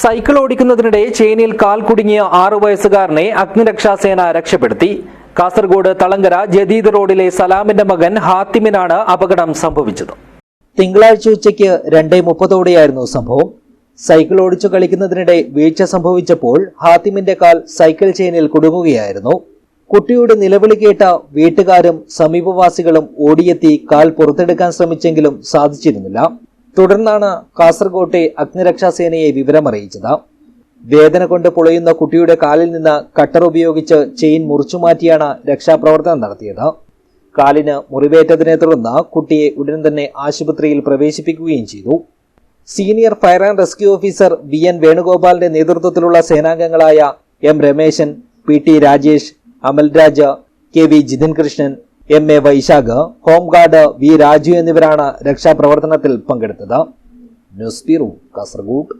Cycle ഓടിക്കുന്നതിനിടെ ചേനയിൽ കാൽ കുടുങ്ങിയ ആറു വയസ്സുകാരനെ അഗ്നിരക്ഷാസേന രക്ഷപ്പെടുത്തി. കാസർഗോഡ് തളങ്കര ജദീദ് റോഡിലെ സലാമിന്റെ മകൻ ഹാത്തിമിനാണ് അപകടം സംഭവിച്ചത്. തിങ്കളാഴ്ച ഉച്ചയ്ക്ക് രണ്ടേ മുപ്പതോടെയായിരുന്നു സംഭവം. സൈക്കിൾ ഓടിച്ചു കളിക്കുന്നതിനിടെ വീഴ്ച സംഭവിച്ചപ്പോൾ ഹാത്തിമിന്റെ കാൽ സൈക്കിൾ ചെയിനിൽ കുടുങ്ങുകയായിരുന്നു. കുട്ടിയുടെ നിലവിളി കേട്ട വീട്ടുകാരും സമീപവാസികളും ഓടിയെത്തി കാൽ പുറത്തെടുക്കാൻ ശ്രമിച്ചെങ്കിലും സാധിച്ചിരുന്നില്ല. തുടർന്നാണ് കാസർകോട്ടെ അഗ്നിരക്ഷാസേനയെ വിവരമറിയിച്ചത്. വേദന കൊണ്ട് പൊളയുന്ന കുട്ടിയുടെ കാലിൽ നിന്ന് കട്ടർ ഉപയോഗിച്ച് ചെയിൻ മുറിച്ചുമാറ്റിയാണ് രക്ഷാപ്രവർത്തനം നടത്തിയത്. കാലിന് മുറിവേറ്റതിനെ തുടർന്ന് കുട്ടിയെ ഉടൻ തന്നെ ആശുപത്രിയിൽ പ്രവേശിപ്പിക്കുകയും ചെയ്തു. Senior fire and rescue officer V N വേണുഗോപാലിന്റെ നേതൃത്വത്തിലുള്ള സേനാംഗങ്ങളായ M Rameshan P T Rajesh Amalraja K V Jithin Krishnan M A Vaisakh home guard V Raju എന്നിവരാണ് രക്ഷാപ്രവർത്തനത്തിൽ പങ്കെടുത്തത്. News bureau Kasaragod.